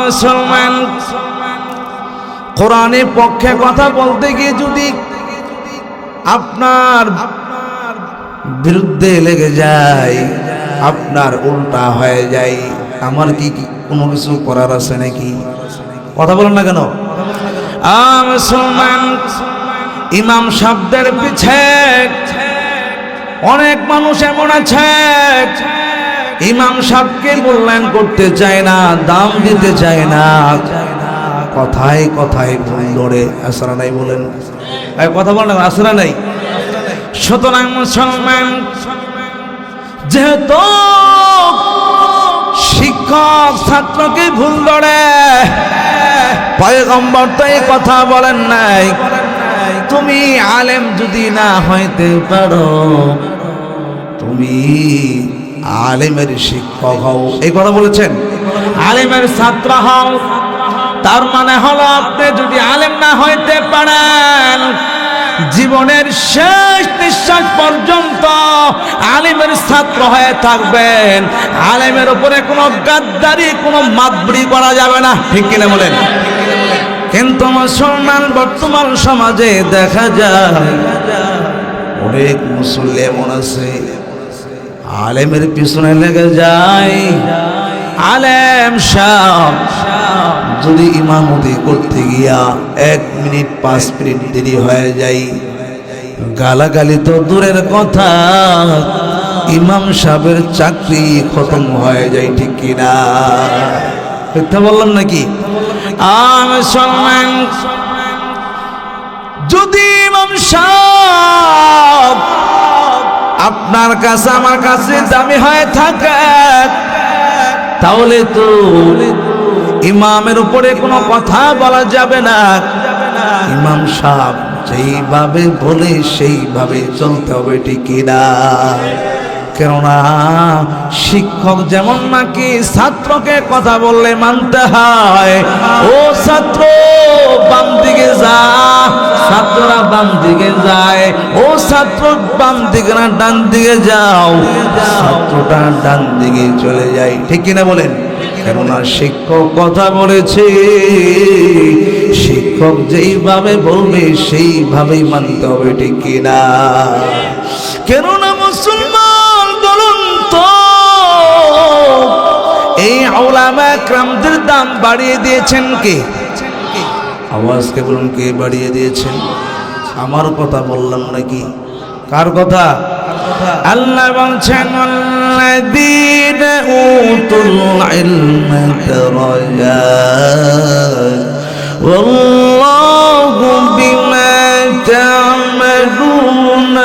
মুসলমান কোরআনের পক্ষে কথা বলতে গিয়ে যদি আপনার বিরুদ্ধে লেগে যায়, আপনার উল্টা হয়ে যায়, আমার কি কোনো কিছু করার আছে নাকি? কথা বলেন না কেন? মুসলমান, ইমাম শব্দের পিছে অনেক মানুষ এমন আছে ইমাম সাহেবকে মূল্যায়ন করতে চায় না, দাম দিতে চায় না। কথায় কথায় ভুল ধরে আসরা নাই বলেন। কথা বলেন আসরা নাই। সুতরাং মুসলমান, যেহেতু শিক্ষক ছাত্রকে ভুল ধরে, পয়গম্বর তো এই কথা বলেন নাই। তুমি আলেম যদি না হইতে পারো, তুমি আলেমের শিক্ষক হও। এই কথা বলেছেন? আলেমের ছাত্র হও। তার মানে হলো আপনি যদি আলেম না হইতে পারেন, জীবনের শেষ নিঃশ্বাস পর্যন্ত আলিমের ছাত্র হয়ে থাকবেন। আলেমের উপরে কোনো গাদ্দারি, কোনো মাতবরি করা যাবে না। ঠিক কিনা বলেন? কিন্তু মুসলমান বর্তমান সমাজে দেখা যায়, অনেক মুসল্লি এমন আছে আলেমের পিছনে লেগে যায়। আলেম সাহ যদি ইমামতি করতে গিয়া এক মিনিট, পাঁচ মিনিট দেরি হয়ে যায়, গালাগালি তো দূরের কথা, ইমাম সাহেবের চাকরি খতম হয়ে যায়, ঠিক কিনা? মিথ্যা বললাম নাকি? যদি ইমাম সাহেব আপনার কাছে আমার কাছে দামি হয়ে থাকে। তাহলে তো ইমামের উপরে কোনো কথা বলা যাবে না। ইমাম সাহেব যেইভাবে বলে সেইভাবে চলতে হবে ঠিকই না? কেননা শিক্ষক যেমন নাকি ছাত্রকে কথা বললে মানতে হয়, ও ছাত্র, বাম দিকে যা। ছাত্ররা বাম দিকে যায়। ও ছাত্র, বাম দিকে না, ডান দিকে যাও। ছাত্রটা ডান দিকে চলে যায়। ঠিক কিনা বলেন? কেননা শিক্ষক কথা বলেছে, শিক্ষক যেইভাবে বলবে, সেইভাবেই মানতে হবে, ঠিক কিনা? কেননা মুসলমান, বলুন তো, এই আওলামা ক্রামদের দাম বাড়িয়ে দিয়েছেন কে? আওয়াজকে বলুন কে বাড়িয়ে দিয়েছেন আমার কথা বললাম নাকি কার কথা আল্লাহ বলছেন الذين أوتوا العلم درجات والله بما تعملون خبير